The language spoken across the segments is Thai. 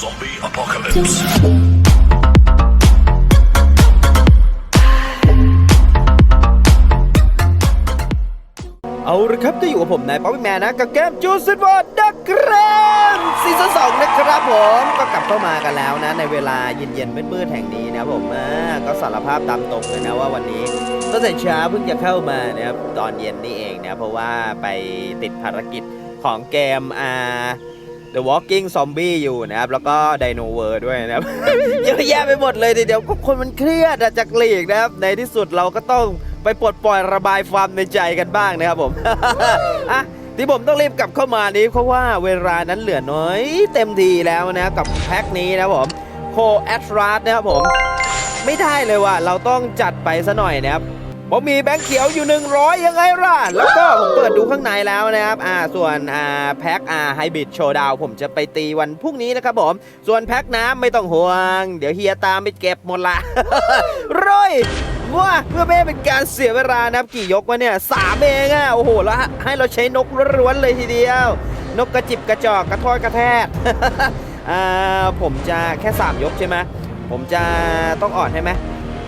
Zombie apocalypse. เอาละครับจะอยู่กับผมนายป๊อปปี้แมนนะ กับเกมจูซิวอร์ดักแกรนซีซั่นสองนะครับผมก็กลับเข้ามากันแล้วนะ ในเวลาเย็นๆมืดๆแห่งนี้นะผมอ่าก็สารภาพตามตรงเลยนะว่าวันนี้ตั้งแต่เช้าเพิ่งจะเข้ามานะครับตอนเย็นนี่เองนะ เพราะว่าไปติดภารกิจของเกมอ่า The Walking Zombie อยู่นะครับ แล้วก็ Dino World ด้วยนะครับ เยอะแยะไปหมดเลยทีเดียวก็คนมันเครียดจากลีกนะครับ ในที่สุดเราก็ต้องไปปลดปล่อยระบายความในใจกันบ้างนะครับผม อะที่ผมต้องรีบกลับเข้ามานี้เพราะว่าเวลานั้นเหลือน้อย เต็มทีแล้วนะกับแพ็คนี้นะครับผมโคแอตราสนะครับผม ไม่ได้เลยว่ะเราต้องจัดไปซะหน่อยนะครับ ผมมีแบงค์เขียวอยู่ 100 ยังไงล่ะ แล้วก็ผมเปิดดูข้างในแล้วนะครับอ่าส่วนอ่าแพ็คอ่าไฮบริดโชว์ดาวผมจะไปตีวันพรุ่งนี้นะครับผมส่วนแพ็คน้ำไม่ต้องห่วง เดี๋ยวเฮียตามไปเก็บหมดละ ร้อยว่าเพื่อไม่ให้เป็นการเสียเวลานะครับกี่ยกวะเนี่ยสามเองอะโอ้โหแล้วให้เราใช้นกล้วนๆเลยทีเดียว นกกระจิบกระจอกกระทอดกระแทก อ่าผมจะแค่ 3 ยกใช่ไหมผมจะต้องอ่อนให้ไหม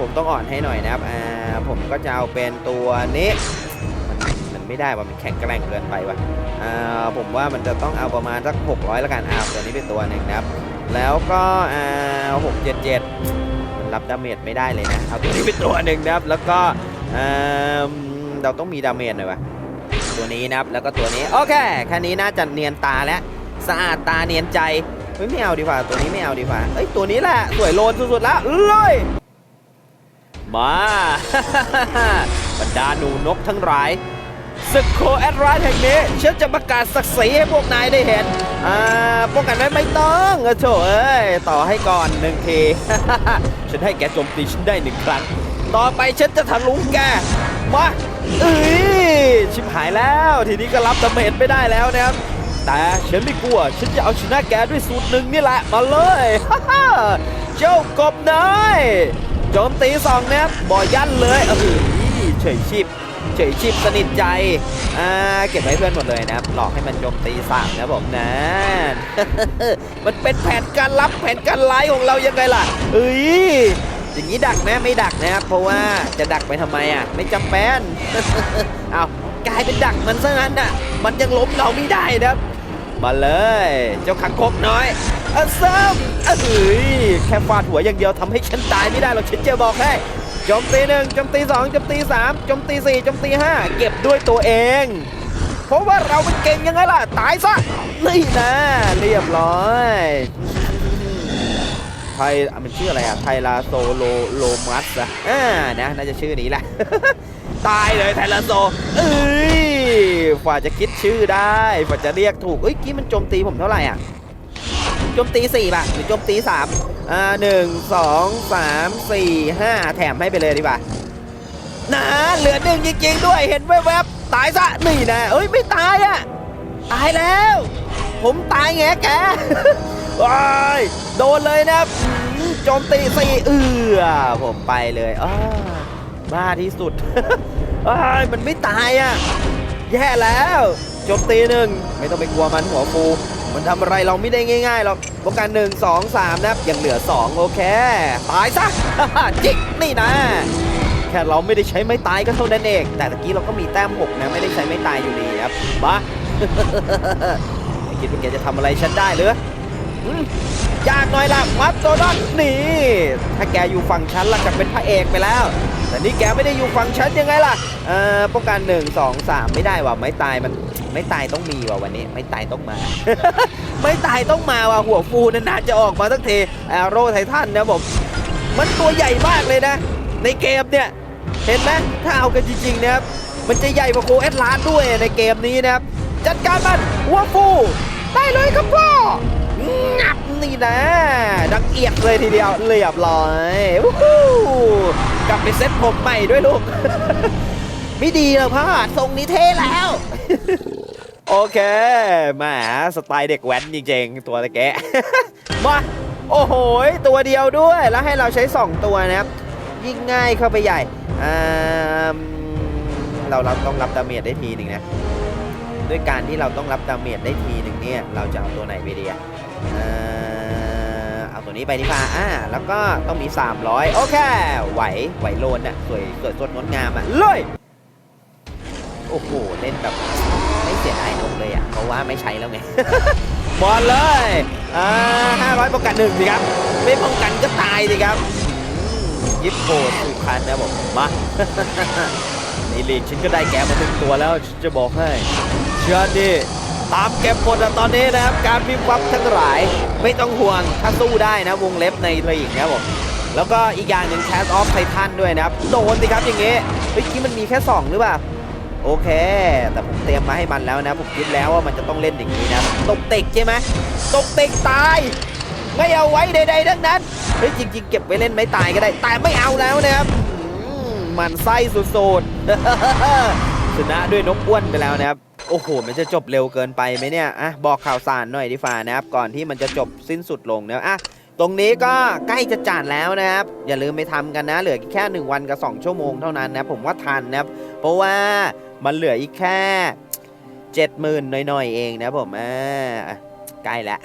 ผมต้องอ่อนให้หน่อยนะครับอ่าผมก็จะเอาเป็นตัวนี้มันมันไม่ได้ว่ามันแข็งแกร่งเกินไปว่ะอ่าผมว่ามันจะต้องเอาประมาณสัก 600ล้วกันอ่าตัวนี้เป็นตัวหนึ่งนะครับ แล้วก็อ่าหกเจ็ดเจ็ดมันรับดาเมจไม่ได้เลยนะเอาตัวนี้เป็นตัวหนึ่งนะครับ แล้วก็อ่าเราต้องมีดาเมจหน่อยว่ะตัวนี้นะครับแล้วก็ตัวนี้โอเคแค่นี้น่าจะเนียนตาแล้วสะอาดตาเนียนใจเฮ้ยไม่เอาดีกว่าตัวนี้ไม่เอาดีกว่าเอ้ยตัวนี้แหละสวยโลนสุดๆแล้วเลย มา บรรดาหนูนกทั้งหลายศึกโคแอดไรแห่งนี้ ฉันจะประกาศศักดิ์ศรีให้พวกนายได้เห็น อ่าป้องกันไว้ไม่ต้องเออโถเอ้ย ต่อให้ก่อนหนึ่งที ฉันให้แกโจมตีฉันได้หนึ่งครั้ง ต่อไปฉันจะทะลุแก มาเอ้ยชิบหายแล้ว ทีนี้ก็รับดาเมจไม่ได้แล้วนะครับ แต่ฉันไม่กลัว ฉันจะเอาชนะแกด้วยสูตรหนึ่งนี่แหละ มาเลย เจ้ากบน้อย โจมตีสองนะครับบ่อยันเลยเออเฉยชิบเฉยชิบสนิทใจ อ่า เก็บไว้เพื่อนหมดเลยนะครับ หลอกให้มันโจมตีสามนะผมนะ มันเป็นแผนการลับแผนการร้ายของเรายังไงล่ะเอ้ยอย่างนี้ดักนะไม่ดักนะครับ เพราะว่าจะดักไปทำไมอะ ไม่จำเป็นเอากลายเป็นดักมันซะงั้นน่ะ มันยังล้มเราไม่ได้นะครับ มาเลย เจ้าขังคกน้อยออซ้ำเอ้ยแค่ฟาดหัวอย่างเดียวทำให้ฉันตายไม่ได้หรอกฉันจะบอกให้จมตีหนึ่งจมตีสองจมตีสามจมตีสี่จมตีห้าเก็บด้วยตัวเอง เพราะว่าเราเป็นเก่งยังไงล่ะ ตายซะ นี่นะ เรียบร้อยไทยมันชื่ออะไรอะไทลาโซโลโลมัสอะอ่านะ น่าจะชื่อนี้แหละ ตายเลยไทลาโซ เอ้ย ฝ่าจะคิดชื่อได้ฝ่าจะเรียกถูกเอ้ยกี้มันโจมตีผมเท่าไหร่อะโจมตี4ป่ะหรือโจมตี3อ่าหนึ่งสองสามสี่ห้าแถมให้ไปเลยดีกว่านะเหลือหนึ่งจริงๆด้วยเห็นแวบๆตายซะนี่นะเอ้ยไม่ตายอะตายแล้ว ผมตายแงแกว้ายโดนเลยนะโจมตีสี่เอือผมไปเลยอ้าบ้าที่สุดอ้ยมันไม่ตายอะ แย่แล้วโจมตีหนึ่งไม่ต้องไปกลัวมันหัวฟูมันทำอะไรเราไม่ได้ง่ายๆหรอกป้องกันหนึ่งสองสามนะครับยังเหลือสองโอเค ตายซะ จิกนี่นะ แค่เราไม่ได้ใช้ไม้ตายก็เท่านั้นเอง แต่ตะกี้เราก็มีแต้มหกนะ ไม่ได้ใช้ไม้ตายอยู่ดีครับบ้าไม่คิดว่าแกจะทำอะไรฉันได้หรือ ยากหน่อยละมัดโตดอนนี่ ถ้าแกอยู่ฝั่งฉันล่ะจะเป็นพระเอกไปแล้ว แต่นี่แกไม่ได้อยู่ฝั่งฉันยังไงล่ะเอ่อป้องกันหนึ่งสองสามไม่ได้ว่ะไม่ตายมันไม่ตายต้องมีว่ะวันนี้ ไม่ตายต้องมา ไม่ตายต้องมาว่ะหัวฟูนานๆจะออกมาสักทีแอโร่ไททันนะผมมันตัวใหญ่มากเลยนะ ในเกมเนี่ย เห็นไหมถ้าเอากันจริงๆนะครับมันจะใหญ่กว่าโคเอสลานด้วยในเกมนี้นะครับจัดการมันหัวฟู ได้เลยครับพ่องับนี่นะ ดังเอียดเลยทีเดียวเรียบร้อยวู้ฮู้กลับไปเซ็ตผมใหม่ด้วยลูก ไม่ดีหรอกพ่อทรงนี้เท่แล้ว โอเคแหมาสไตล์เด็กแว้นจริงๆ ตัวตะแกะมาโอ้โหตัวเดียวด้วย แล้วให้เราใช้ 2 ตัวนะครับ ยิ่งง่ายเข้าไปใหญ่เราเราต้องรับดาเมจได้ทีหนึ่งนะ ด้วยการที่เราต้องรับดาเมจได้ทีหนึ่งเนี่ย เราจะเอาตัวไหนไปดีอะเอ่านี้ไปดีกว่าอ่า แล้วก็ต้องมี 300 โอเค ไหว ไหวโลนอะ สวยสวยสดงดงามอะ เลย โอ้โห เล่นแบบไม่เสียดายนกเลยอะ เพราะว่าไม่ใช้แล้วไง บอลเลย อ่า500ป้องกันหนึ่งสิครับ ไม่ป้องกันก็ตายสิครับอืมยิปโกสุคันนะผมมาในลีกฉันก็ได้แกมาหนึ่งตัวแล้วฉันจะบอกให้ เชื่อดิตามเก็บหมดอะตอนนี้นะครับ การพิมพ์วับทั้งหลาย ไม่ต้องห่วงถ้าสู้ได้นะวงเล็บในลีกนะผมแล้วก็อีกอย่างหนึ่งแคสออฟไททันด้วยนะครับ โดนสิครับอย่างเงี้ยเมื่อกี้มันมีแค่ 2 หรือเปล่า โอเค แต่ผมเตรียมมาให้มันแล้วนะ ผมคิดแล้วว่ามันจะต้องเล่นอย่างนี้นะตกติกใช่ไหมตกติกตาย ไม่เอาไว้ใดๆทั้งนั้นเฮ้ยจริง ๆ เก็บไว้เล่นไม่ตายก็ได้ แต่ไม่เอาแล้วนะครับมมันไส้สุดๆชนะด้วยนกอ้วนไปแล้วนะครับ โอ้โห มันจะจบเร็วเกินไปไหมเนี่ย อะ บอกข่าวสารหน่อยดีฟ้านะครับ ก่อนที่มันจะจบสิ้นสุดลงนะอะ ตรงนี้ก็ใกล้จะจัดแล้วนะครับ อย่าลืมไปทำกันนะ เหลือแค่ 1 วันกับ 2 ชั่วโมงเท่านั้นนะ ผมว่าทันนะครับ เพราะว่ามันเหลืออีกแค่70,000หน่อยๆ เองนะผม อ่าใกล้แล้ว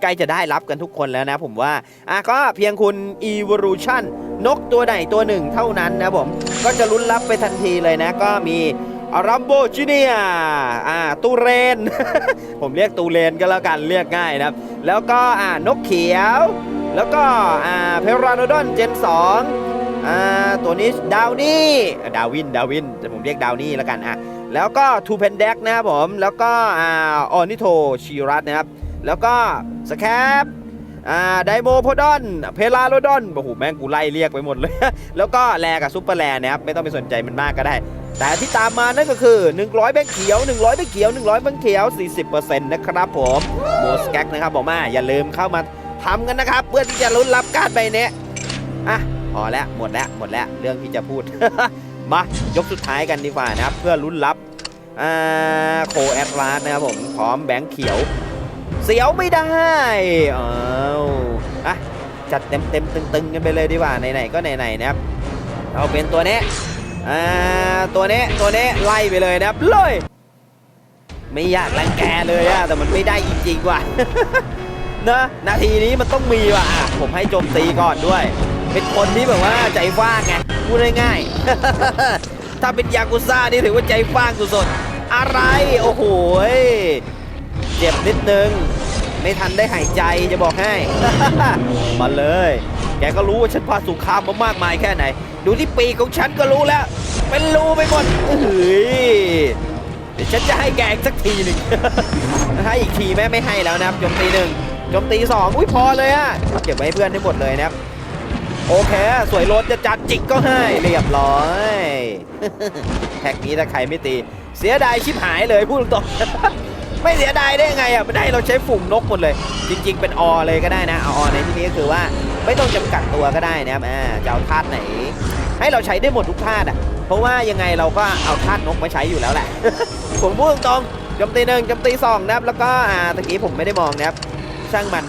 ใกล้จะได้รับกันทุกคนแล้วนะผมว่า อะก็เพียงคุณ Evolution นกตัวไหนตัวหนึ่งเท่านั้นนะผม ก็จะลุ้นรับไปทันทีเลยนะ ก็มี รัมโบจูเนียอ่าตูเรน ผมเรียกตูเรนก็แล้วกันเรียกง่ายนะครับ แล้วก็อ่านกเขียว แล้วก็อ่าเพราโนดอนเจน 2 อ่าตัวนี้ดาวนี่ดาวินดาวินแต่ผมเรียกดาวนี่แล้วกันอะแล้วก็ทูเพนเด็กนะครับผม แล้วก็อ่าออนิโทชีรัตนะครับ แล้วก็สแคปอ่าไดโมโพดอน เพลาโลดอน โอ้โห แม่งกูไล่เรียกไปหมดเลย แล้วก็แลกับซุปเปอร์แลนะครับ ไม่ต้องไปสนใจมันมากก็ได้ แต่ที่ตามมานั่นก็คือ 100แบงค์เขียว 100แบงค์เขียว 100แบงค์เขียว 40%นะครับผมโมสแก๊กนะครับผมอะอย่าลืมเข้ามาทำกันนะครับ เพื่อที่จะลุ้นรับการใบเนี้ยอะพอแล้วหมดแล้วหมดแล้วเรื่องที่จะพูด มายกสุดท้ายกันดีกว่านะครับ เพื่อลุ้นรับอ่าโคแอดลาสนะครับผมพร้อมแบงค์เขียว เสียวไม่ได้อ้าวอะจัดเต็มเต็มตึงๆกันไปเลยดีกว่าไหนๆก็ไหนๆนะครับเอาเป็นตัวนี้ อ่าตัวนี้ตัวนี้ไล่ไปเลยนะครับเลยไม่อยากรังแกเลยอะแต่มันไม่ได้จริงๆว่ะนะนาทีนี้มันต้องมีว่ะผมให้โจมตีก่อนด้วย เป็นคนที่แบบว่าใจฟ้างไงพูดง่ายๆถ้าเป็นยากุซ่านี่ถือว่าใจฟ้างสุดๆอะไรโอ้โหเจ็บนิดนึง ไม่ทันได้หายใจจะบอกให้ มาเลย แกก็รู้ว่าฉันพาสุขามมามากมายแค่ไหน ดูที่ปีกของฉันก็รู้แล้ว เป็นรูไปหมดเฮ้ยเดี๋ยวฉันจะให้แกอีกสักทีหนึ่งให้อีกทีแม่ไม่ให้แล้วนะครับโจมตีหนึ่งโจมตีสองอุ้ยพอเลยอะเก็บไว้ให้เพื่อนได้หมดเลยนะครับโอเค สวยรถจะจัดจิกก็ให้เรียบร้อยแท็กนี้ถ้าใครไม่ตี เสียดายชิบหายเลยพูดตรง ไม่เสียดายได้ยังไงอะไม่ได้เราใช้ฝุ่มนกหมดเลย จริง ๆ เป็นอเลยก็ได้นะเอาอในที่นี้ก็คือว่าไม่ต้องจำกัดตัวก็ได้นะครับอ่าจะเอาธาตุไหน ให้เราใช้ได้หมดทุกธาตุอะ เพราะว่ายังไงเราก็เอาธาตุนกมาใช้อยู่แล้วแหละผมพูดตรงจมตีหนึ่งจมตีสองนะครับแล้วก็อ่าตะกี้ผมไม่ได้มองนะครับช่างมัน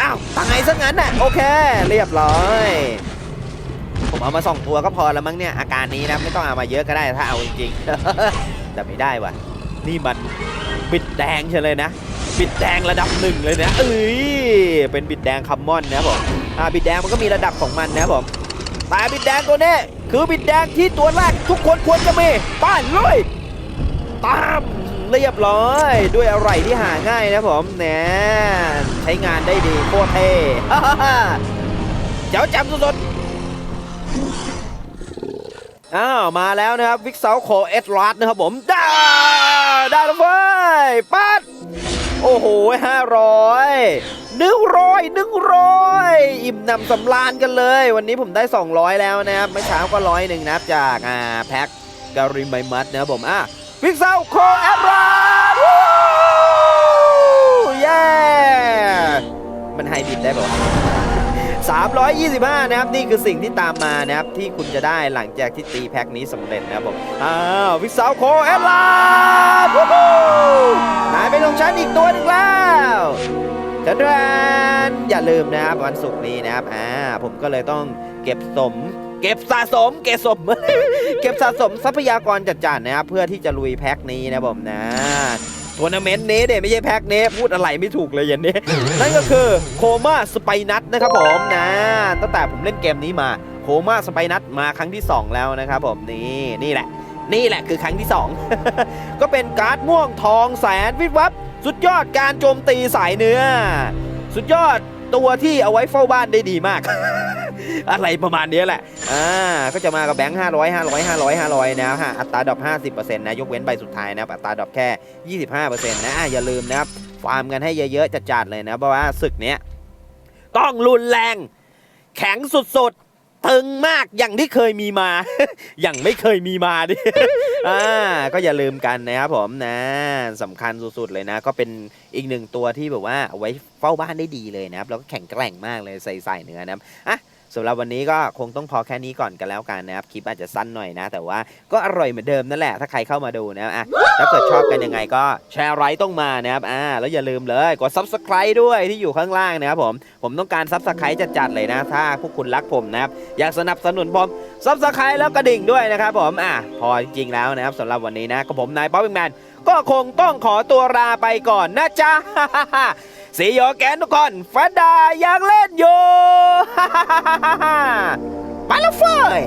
อ้าวตายซะงั้นน่ะโอเค เรียบร้อยผมเอามาสองตัวก็พอแล้วมั้งเนี่ยอาการนี้นะไม่ต้องเอามาเยอะก็ได้ถ้าเอาจริงๆแต่ไม่ได้ว่ะนี่มัน บิดแดงใช่เลยนะ บิดแดงระดับหนึ่งเลยนะเอ้ยเป็นบิดแดงคัมมอนนะผมอ่าบิดแดงมันก็มีระดับของมันนะผมแต่บิดแดงตัวนี้คือบิดแดงที่ตัวแรกทุกคนควรจะมีป้านเลยตามเรียบร้อยด้วยอะไรที่หาง่ายนะผมเนี่ยใช้งานได้ดีโคตรเท่เจ้าจำสุดๆอ้าวมาแล้วนะครับวิกเซาโคเอสรัสนะครับผมได้ได้แล้วเว้ย ปัดโอ้โหห้าร้อยหนึ่งร้อยหนึ่งร้อยอิ่มนำสำราญกันเลย วันนี้ผมได้ 200 แล้วนะครับเมื่อเช้าก็ร้อยหนึ่งนะครับจากอ่าแพ็กการิมไบมัดนะครับผมอะฟิกเซาโคเอสรัส 325 นะครับ นี่คือสิ่งที่ตามมานะครับ ที่คุณจะได้หลังจากที่ตีแพ็คนี้สำเร็จนะครับผมอ้าววิกซาวโคแอดลาวู้ฮู้นายไปลงชั้นอีกตัวหนึ่งแล้วจันทรานอย่าลืมนะครับวันศุกร์นี้นะครับอ่าผมก็เลยต้องเก็บสมเก็บสะสมเก็บสม เก็บสะสมทรัพยากรจัดๆนะครับเพื่อที่จะลุยแพ็คนี้นะผมนะ ทัวร์นาเมนต์นี้เด็ไม่ใช่แพ็คนี้พูดอะไรไม่ถูกเลยอย่างนี้ นั่นก็คือโคม่าสไปนัทนะครับผมนะตั้งแต่ผมเล่นเกมนี้มาโคม่าสไปนัทมาครั้งที่ 2 แล้วนะครับผมนี่นี่แหละ นี่แหละคือครั้งที่ 2 ก็เป็นการ์ดม่วงทองแสนวิบวับ สุดยอดการโจมตีสายเนื้อ สุดยอดตัวที่เอาไว้เฝ้าบ้านได้ดีมาก อะไรประมาณนี้แหละ อ่า ก็จะมากับแบงค์500 500 500 500นะฮะ อัตราดรอป50%นะ ยกเว้นใบสุดท้ายนะครับ อัตราดอปแค่25%นะอะอย่าลืมนะครับ ฟาร์มกันให้เยอะๆ จัดๆ เลยนะ เพราะว่าศึกเนี้ยต้องรุนแรง แข็งสุดๆ ตึงมาก อย่างที่เคยมีมา อย่างไม่เคยมีมาดิ อ่า ก็อย่าลืมกันนะครับผมนะสำคัญสุดๆ เลยนะ ก็เป็นอีกหนึ่งตัวที่แบบว่าเอาไว้เฝ้าบ้านได้ดีเลยนะครับ แล้วก็แข็งแกร่งมากเลยใส่ใส่เนื้อนะครับอะ สำหรับวันนี้ก็คงต้องพอแค่นี้ก่อนกันแล้วกันนะครับคลิปอาจจะสั้นหน่อยนะ แต่ว่าก็อร่อยเหมือนเดิมนั่นแหละถ้าใครเข้ามาดูนะครับอะถ้าเกิดชอบกันยังไงก็แชร์ไลค์ต้องมานะครับอ่าแล้วอย่าลืมเลยกด subscribe ด้วยที่อยู่ข้างล่างนะครับผมผมต้องการ subscribe จัดๆเลยนะ ถ้าพวกคุณรักผมนะครับอยากสนับสนุนผม subscribe แล้วกระดิ่งด้วยนะครับผมอะพอจริงๆแล้วนะครับสำหรับวันนี้นะกับผมนายป๊อปปิ้งแมนก็คงต้องขอตัวลาไปก่อนนะจ๊ะ สีโยแกนทุกคนฟันดายังเล่นอยู่ ไปแล้วเฟย